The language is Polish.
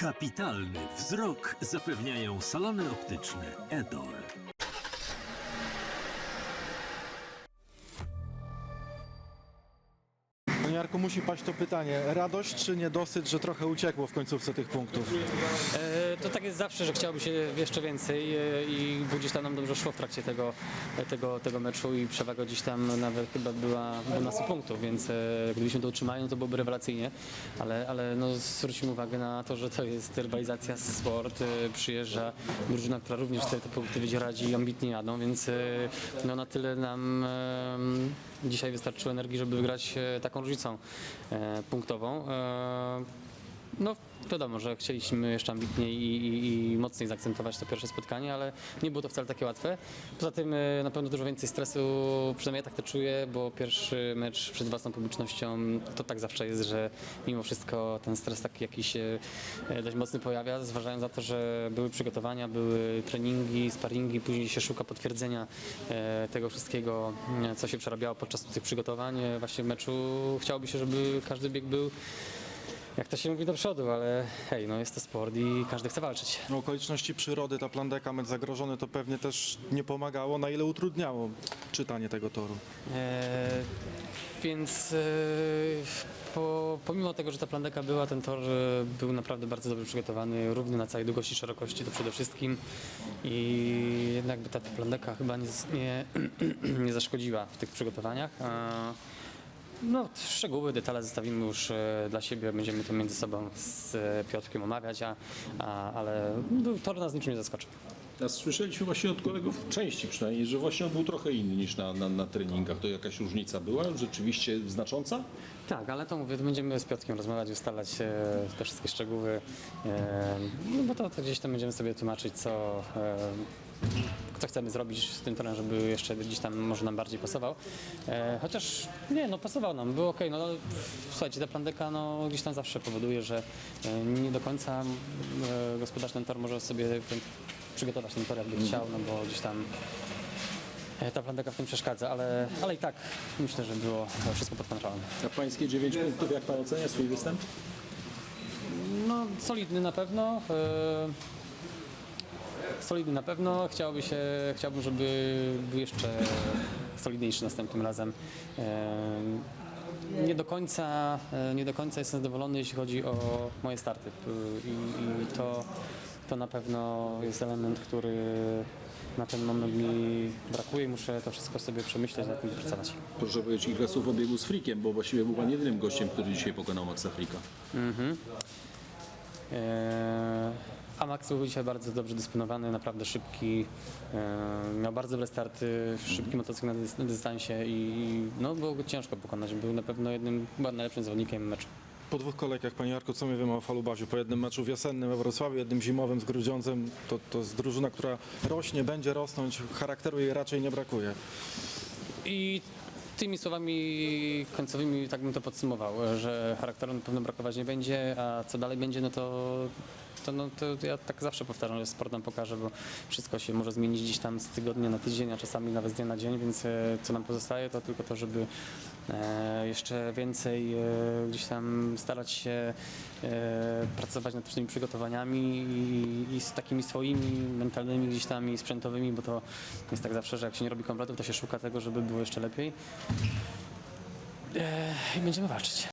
Kapitalny wzrok zapewniają salony optyczne Edol. Panie Jarku, musi paść to pytanie. Radość czy niedosyt, że trochę uciekło w końcówce tych punktów? E, To tak jest zawsze, że chciałoby się jeszcze więcej e, i gdzieś tam nam dobrze szło w trakcie tego, tego, tego meczu i przewaga gdzieś tam nawet chyba była 12 punktów, więc e, gdybyśmy to utrzymali, no to byłoby rewelacyjnie, ale, ale no zwróćmy uwagę na to, że to jest rywalizacja, sport, e, przyjeżdża drużyna, która również chce te punkty wydzierać i ambitnie jadą, więc e, no na tyle nam e, dzisiaj wystarczyło energii, żeby wygrać e, taką różnicą e, punktową. No wiadomo, że chcieliśmy jeszcze ambitniej i, i, i mocniej zaakcentować to pierwsze spotkanie, ale nie było to wcale takie łatwe. Poza tym e, na pewno dużo więcej stresu, przynajmniej ja tak to czuję, bo pierwszy mecz przed własną publicznością to tak zawsze jest, że mimo wszystko ten stres taki jakiś się e, dość mocny pojawia, zważając na to, że były przygotowania, były treningi, sparingi, później się szuka potwierdzenia e, tego wszystkiego, co się przerabiało podczas tych przygotowań. Właśnie w meczu chciałoby się, żeby każdy bieg był jak to się mówi do przodu, ale hej, no jest to sport i każdy chce walczyć. No, okoliczności przyrody, ta plandeka, mecz zagrożony, to pewnie też nie pomagało. Na ile utrudniało czytanie tego toru? E, więc e, po, pomimo tego, że ta plandeka była, ten tor e, był naprawdę bardzo dobrze przygotowany, równy na całej długości szerokości to przede wszystkim i jednak by ta plandeka chyba nie, nie, nie zaszkodziła w tych przygotowaniach. A, no, szczegóły, detale zostawimy już e, dla siebie, będziemy to między sobą z e, Piotrkiem omawiać, a, a, ale no, tor nas niczym nie zaskoczył. A słyszeliśmy właśnie od kolegów, części przynajmniej, że właśnie on był trochę inny niż na, na, na treningach. To jakaś różnica była rzeczywiście znacząca? Tak, ale to mówię, będziemy z Piotkiem rozmawiać, ustalać e, te wszystkie szczegóły, e, no bo to, to gdzieś tam będziemy sobie tłumaczyć, co, e, co chcemy zrobić z tym torem, żeby jeszcze gdzieś tam może nam bardziej pasował. E, chociaż nie, no pasował nam, było ok, no słuchajcie, ta plandeka no, gdzieś tam zawsze powoduje, że e, nie do końca e, gospodarz ten tor może sobie ten, przygotować ten tor jakby chciał, no bo gdzieś tam e, ta plandeka w tym przeszkadza, ale, ale i tak myślę, że było wszystko pod kontrolą. A pańskie 9 punktów, jak pan ocenia swój występ? No, solidny na pewno. e, Solidny na pewno. Chciałoby się, chciałbym, żeby był jeszcze solidniejszy następnym razem. Nie do końca, e, nie do końca jestem zadowolony, jeśli chodzi o moje starty. I, i to, to na pewno jest element, który na ten moment mi brakuje i muszę to wszystko sobie przemyśleć, nad tym pracować. Proszę powiedzieć kilka słów o biegu z Frikiem, bo właściwie był pan jedynym gościem, który dzisiaj pokonał Maxa Frika. Eee, A Max był dzisiaj bardzo dobrze dysponowany, naprawdę szybki. eee, Miał bardzo dobre starty, szybki motocykl na, dys- na dystansie i no, było go ciężko pokonać. Był na pewno jednym, chyba najlepszym zawodnikiem meczu. Po dwóch kolejkach, Panie Jarku, co my wiemy o Falubaziu? Po jednym meczu wiosennym we Wrocławiu, jednym zimowym z Grudziądzem, to, to jest drużyna, która rośnie, będzie rosnąć, charakteru jej raczej nie brakuje. I tymi słowami końcowymi tak bym to podsumował, że charakteru na pewno brakować nie będzie, a co dalej będzie, no to, to, no, to ja tak zawsze powtarzam, że sport nam pokaże, bo wszystko się może zmienić gdzieś tam z tygodnia na tydzień, a czasami nawet z dnia na dzień, więc e, co nam pozostaje, to tylko to, żeby e, jeszcze więcej e, gdzieś tam starać się pracować nad tymi przygotowaniami i, i z takimi swoimi mentalnymi gdzieś tam i sprzętowymi, bo to jest tak zawsze, że jak się nie robi kompletów, to się szuka tego, żeby było jeszcze lepiej. I będziemy walczyć.